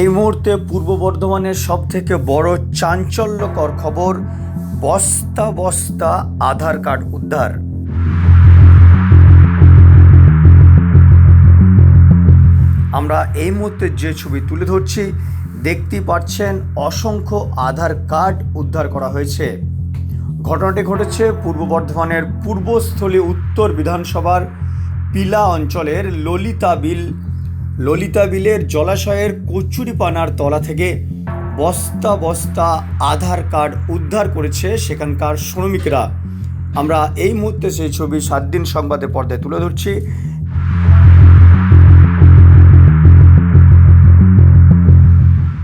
এই মুহূর্তে পূর্ব বর্ধমানের সব থেকে বড় চাঞ্চল্যকর খবর, বস্তা বস্তা আধার কার্ড উদ্ধার। আমরা এই মুহূর্তে যে ছবি তুলে ধরছি দেখতে পাচ্ছেন অসংখ্য আধার কার্ড উদ্ধার করা হয়েছে। ঘটনাটি ঘটেছে পূর্ব বর্ধমানের পূর্বস্থলী উত্তর বিধানসভার পিলা অঞ্চলের ললিতা বিল ললিতা বিলের জলাশয়ের কচুরিপানার তলা থেকে বস্তা বস্তা আধার কার্ড উদ্ধার করেছে সেখানকার শ্রমিকরা। আমরা এই মুহূর্তে সেই ছবি সাত দিন সংবাদের পর্দায় তুলে ধরছি।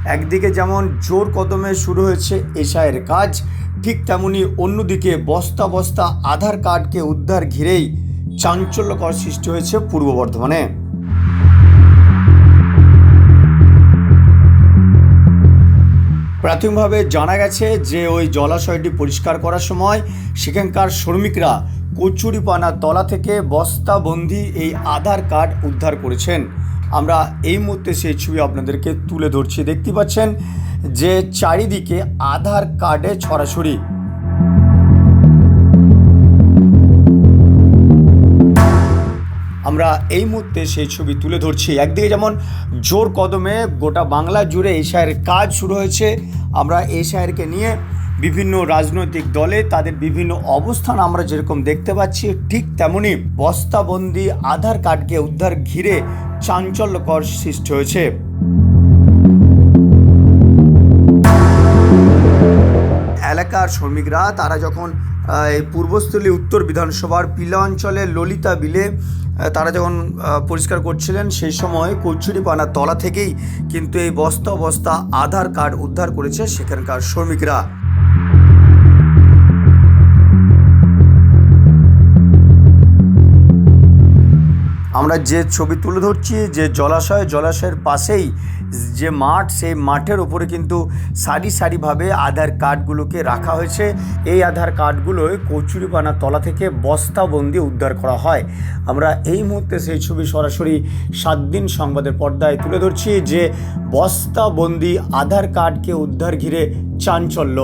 একদিকে যেমন জোর কদমে শুরু হয়েছে এশায়ের কাজ, ঠিক তেমনি অন্যদিকে বস্তা বস্তা আধার কার্ডকে উদ্ধার ঘিরেই চাঞ্চল্যকর সৃষ্টি হয়েছে পূর্ব বর্ধমানে। প্রাথমিকভাবে জানা গেছে যে ওই জলাশয়টি পরিষ্কার করার সময় সেখানকার শ্রমিকরা কচুরিপানার তলা থেকে বস্তাবন্দি এই আধার কার্ড উদ্ধার করেছেন। আমরা এই মুহূর্তে সেই ছবি আপনাদেরকে তুলে ধরছি। দেখতে পাচ্ছেন যে চারিদিকে আধার কার্ডে ছড়াছড়ি। আমরা এই মুহূর্তে সেই ছবি তুলে ধরছি। একদিকে যেমন জোর কদমে গোটা বাংলা জুড়ে এই শায়ের কাজ শুরু হয়েছে, আমরা এই শায়েরকে নিয়ে বিভিন্ন রাজনৈতিক দলে তাদের বিভিন্ন অবস্থান আমরা যেরকম দেখতে পাচ্ছি, ঠিক তেমনি বস্তাবন্দি আধার কার্ডকে উদ্ধার ঘিরে চাঞ্চল্যকর সৃষ্টি হয়েছে। এলাকার শ্রমিকরা, তারা যখন পূর্বস্থলী উত্তর বিধানসভার পিলা অঞ্চলের ললিতা বিলে তারা যখন পরিষ্কার করছিলেন, সেই সময় কচুরিপানার তলা থেকেই কিন্তু এই বস্তা বস্তা আধার কার্ড উদ্ধার করেছে সেখানকার শ্রমিকরা। আমরা যে ছবি তুলে ধরছি, যে জলাশয়, জলাশয়ের পাশেই যে মাঠ, সেই মাঠের ওপরে কিন্তু সারি সারিভাবে আধার কার্ডগুলোকে রাখা হয়েছে। এই আধার কার্ডগুলোই কচুরিপানা তলা থেকে বস্তাবন্দি উদ্ধার করা হয়। আমরা এই মুহূর্তে সেই ছবি সরাসরি সাত দিন সংবাদের পর্দায় তুলে ধরছি যে বস্তাবন্দি আধার কার্ডকে উদ্ধার ঘিরে চাঞ্চল্য।